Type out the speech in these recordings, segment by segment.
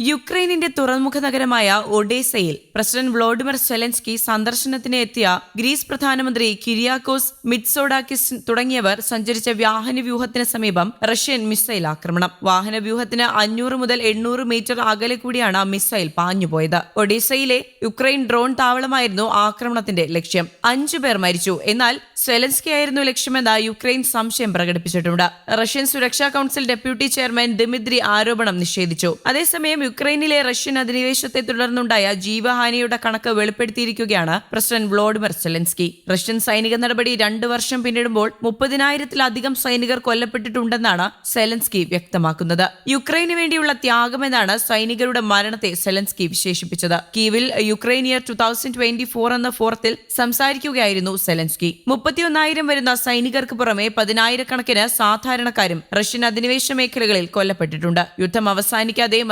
യുക്രൈനിന്റെ തുറമുഖ നഗരമായ ഒഡേസയിൽ president Volodymyr Zelensky സന്ദർശനത്തിന് എത്തിയ ഗ്രീസ് പ്രധാനമന്ത്രി കിരിയാക്കോസ് മിറ്റ്സോഡാക്കിസ് തുടങ്ങിയവർ സഞ്ചരിച്ച വാഹന വ്യൂഹത്തിന് സമീപം റഷ്യൻ മിസൈൽ ആക്രമണം. വാഹന വ്യൂഹത്തിന് അഞ്ഞൂറ് മുതൽ എണ്ണൂറ് മീറ്റർ അകലെ കൂടിയാണ് മിസൈൽ പാഞ്ഞുപോയത്. ഒഡീസയിലെ യുക്രൈൻ ഡ്രോൺ താവളമായിരുന്നു ആക്രമണത്തിന്റെ ലക്ഷ്യം. അഞ്ചു പേർ മരിച്ചു. എന്നാൽ സെലൻസ്കി ആയിരുന്നു ലക്ഷ്യമെന്ന് യുക്രൈൻ സംശയം പ്രകടിപ്പിച്ചിട്ടുണ്ട്. റഷ്യൻ സുരക്ഷാ കൌൺസിൽ ഡെപ്യൂട്ടി ചെയർമാൻ ദിമിദ്രി ആരോപണം നിഷേധിച്ചു. അതേസമയം യുക്രൈനിലെ റഷ്യൻ അധിനിവേശത്തെ തുടർന്നുണ്ടായ ജീവഹാനിയുടെ കണക്ക് വെളിപ്പെടുത്തിയിരിക്കുകയാണ് പ്രസിഡന്റ് വ്ളോഡിമിർ സെലൻസ്കി. റഷ്യൻ സൈനിക നടപടി രണ്ടു വർഷം പിന്നിടുമ്പോൾ മുപ്പതിനായിരത്തിലധികം സൈനികർ കൊല്ലപ്പെട്ടിട്ടുണ്ടെന്നാണ് സെലൻസ്കി വ്യക്തമാക്കുന്നത്. യുക്രൈന് വേണ്ടിയുള്ള ത്യാഗമെന്നാണ് സൈനികരുടെ മരണത്തെ സെലൻസ്കി വിശേഷിപ്പിച്ചത്. കീവിൽ യുക്രൈനിയർ ടു തൗസൻഡ് ട്വന്റി ഫോർ എന്ന ഫോറത്തിൽ സംസാരിക്കുകയായിരുന്നു സെലൻസ്കി. മുപ്പത്തിയൊന്നായിരം വരുന്ന സൈനികർക്ക് പുറമെ പതിനായിരക്കണക്കിന് സാധാരണക്കാരും റഷ്യൻ അധിനിവേശ മേഖലകളിൽ കൊല്ലപ്പെട്ടിട്ടുണ്ട്. യുദ്ധം അവസാനിക്കാതെ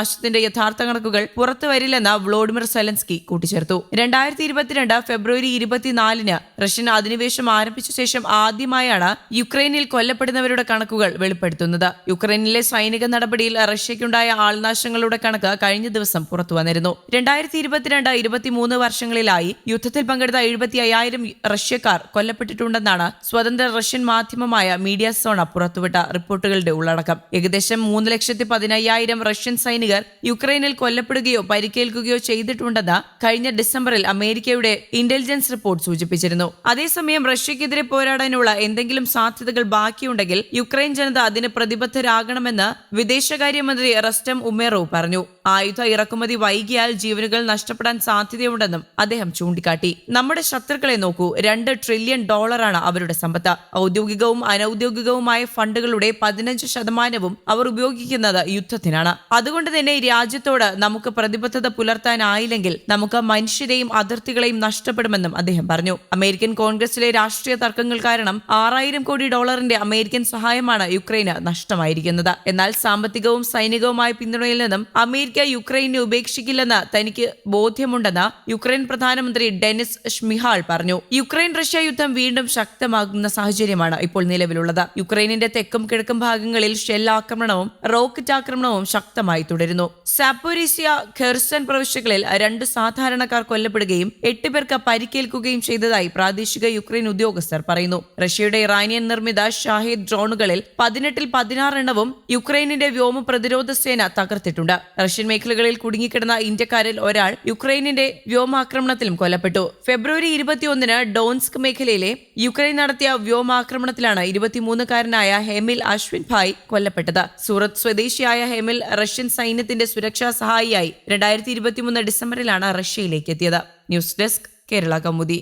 മനുഷ്യനാശത്തിന്റെ യഥാർത്ഥ കണക്കുകൾ പുറത്തു വരില്ലെന്ന് വ്ളോഡിമിർ സെലൻസ്കി കൂട്ടിച്ചേർത്തു. രണ്ടായിരത്തി ഇരുപത്തിരണ്ട് ഫെബ്രുവരി ഇരുപത്തിനാലിന് റഷ്യൻ അധിനിവേശം ആരംഭിച്ച ശേഷം ആദ്യമായാണ് യുക്രൈനിൽ കൊല്ലപ്പെടുന്നവരുടെ കണക്കുകൾ വെളിപ്പെടുത്തുന്നത്. യുക്രൈനിലെ സൈനിക നടപടിയിൽ റഷ്യയ്ക്കുണ്ടായ ആൾനാശങ്ങളുടെ കണക്ക് കഴിഞ്ഞ ദിവസം പുറത്തു വന്നിരുന്നു. രണ്ടായിരത്തി ഇരുപത്തിരണ്ട് ഇരുപത്തിമൂന്ന് വർഷങ്ങളിലായി യുദ്ധത്തിൽ പങ്കെടുത്ത എഴുപത്തി അയ്യായിരം റഷ്യക്കാർ കൊല്ലപ്പെട്ടിട്ടുണ്ടെന്നാണ് സ്വതന്ത്ര റഷ്യൻ മാധ്യമമായ മീഡിയ സോണ പുറത്തുവിട്ട റിപ്പോർട്ടുകളുടെ ഉള്ളടക്കം. ഏകദേശം മൂന്ന് ലക്ഷത്തി പതിനയ്യായിരം റഷ്യൻ സൈനികർ യുക്രൈനിൽ കൊല്ലപ്പെടുകയോ പരിക്കേൽക്കുകയോ ചെയ്തിട്ടുണ്ടെന്ന് കഴിഞ്ഞ ഡിസംബറിൽ അമേരിക്കയുടെ ഇന്റലിജൻസ് റിപ്പോർട്ട് സൂചിപ്പിച്ചിരുന്നു. അതേസമയം റഷ്യക്കെതിരെ പോരാടാനുള്ള എന്തെങ്കിലും സാധ്യതകൾ ബാക്കിയുണ്ടെങ്കിൽ യുക്രൈൻ ജനത അതിന് പ്രതിബദ്ധരാകണമെന്ന് വിദേശകാര്യമന്ത്രി റസ്റ്റം ഉമേറോവ് പറഞ്ഞു. ആയുധ ഇറക്കുമതി വൈകിയാൽ ജീവനുകൾ നഷ്ടപ്പെടാൻ സാധ്യതയുണ്ടെന്നും അദ്ദേഹം ചൂണ്ടിക്കാട്ടി. നമ്മുടെ ശത്രുക്കളെ നോക്കൂ. രണ്ട് ട്രില്യൺ ഡോളറാണ് അവരുടെ സമ്പത്ത്. ഔദ്യോഗികവും അനൌദ്യോഗികവുമായ ഫണ്ടുകളുടെ പതിനഞ്ച് ശതമാനവും അവർ ഉപയോഗിക്കുന്നത് യുദ്ധത്തിനാണ്. അതുകൊണ്ട് തന്നെ രാജ്യത്തോട് നമുക്ക് പ്രതിബദ്ധത പുലർത്താനായില്ലെങ്കിൽ നമുക്ക് മനുഷ്യരെയും അതിർത്തികളെയും നഷ്ടപ്പെടുമെന്നും അദ്ദേഹം പറഞ്ഞു. അമേരിക്കൻ കോൺഗ്രസിലെ രാഷ്ട്രീയ തർക്കങ്ങൾ കാരണം ആറായിരം കോടി ഡോളറിന്റെ അമേരിക്കൻ സഹായമാണ് യുക്രൈന് നഷ്ടമായിരിക്കുന്നത്. എന്നാൽ സാമ്പത്തികവും സൈനികവുമായ പിന്തുണയിൽ നിന്നും അമേരിക്ക യുക്രൈനെ ഉപേക്ഷിക്കില്ലെന്ന് തനിക്ക് ബോധ്യമുണ്ടെന്ന് യുക്രൈൻ പ്രധാനമന്ത്രി ഡെനിസ് ഷ്മിഹാൾ പറഞ്ഞു. യുക്രൈൻ റഷ്യ യുദ്ധം വീണ്ടും ശക്തമാകുന്ന സാഹചര്യമാണ് ഇപ്പോൾ നിലവിലുള്ളത്. യുക്രൈനിന്റെ തെക്കും കിഴക്കും ഭാഗങ്ങളിൽ ഷെൽ ആക്രമണവും റോക്കറ്റ് ആക്രമണവും ശക്തമായി തുടരുന്നു. സാപ്പോരീസിയ ഖെർസൻ പ്രവിശ്യകളിൽ രണ്ട് സാധാരണക്കാർ കൊല്ലപ്പെടുകയും എട്ട് പേർക്ക് പരിക്കേൽക്കുകയും ചെയ്തതായി പ്രാദേശിക യുക്രൈൻ ഉദ്യോഗസ്ഥർ പറയുന്നു. റഷ്യയുടെ ഇറാനിയൻ നിർമ്മിത ഷാഹിദ് ഡ്രോണുകളിൽ പതിനെട്ടിൽ പതിനാറെണ്ണവും യുക്രൈനിന്റെ വ്യോമ പ്രതിരോധ സേന തകർത്തിട്ടുണ്ട്. റഷ്യൻ മേഖലകളിൽ കുടുങ്ങിക്കിടന്ന ഇന്ത്യക്കാരിൽ ഒരാൾ യുക്രൈനിന്റെ വ്യോമാക്രമണത്തിലും കൊല്ലപ്പെട്ടു. ഫെബ്രുവരി ഇരുപത്തിയൊന്നിന് ഡോൺസ്ക് മേഖലയിലെ യുക്രൈൻ നടത്തിയ വ്യോമാക്രമണത്തിലാണ് ഇരുപത്തിമൂന്നുകാരനായ ഹെമിൽ അശ്വിൻ ഭായ് കൊല്ലപ്പെട്ടത്. സൂറത്ത് സ്വദേശിയായ ഹെമിൽ റഷ്യൻ സൈന്യത്തിന്റെ സുരക്ഷാ സഹായിയായി രണ്ടായിരത്തി ഇരുപത്തിമൂന്ന് ഡിസംബറിലാണ് റഷ്യയിലേക്ക് എത്തിയത്. News desk Kerala Kaumudi.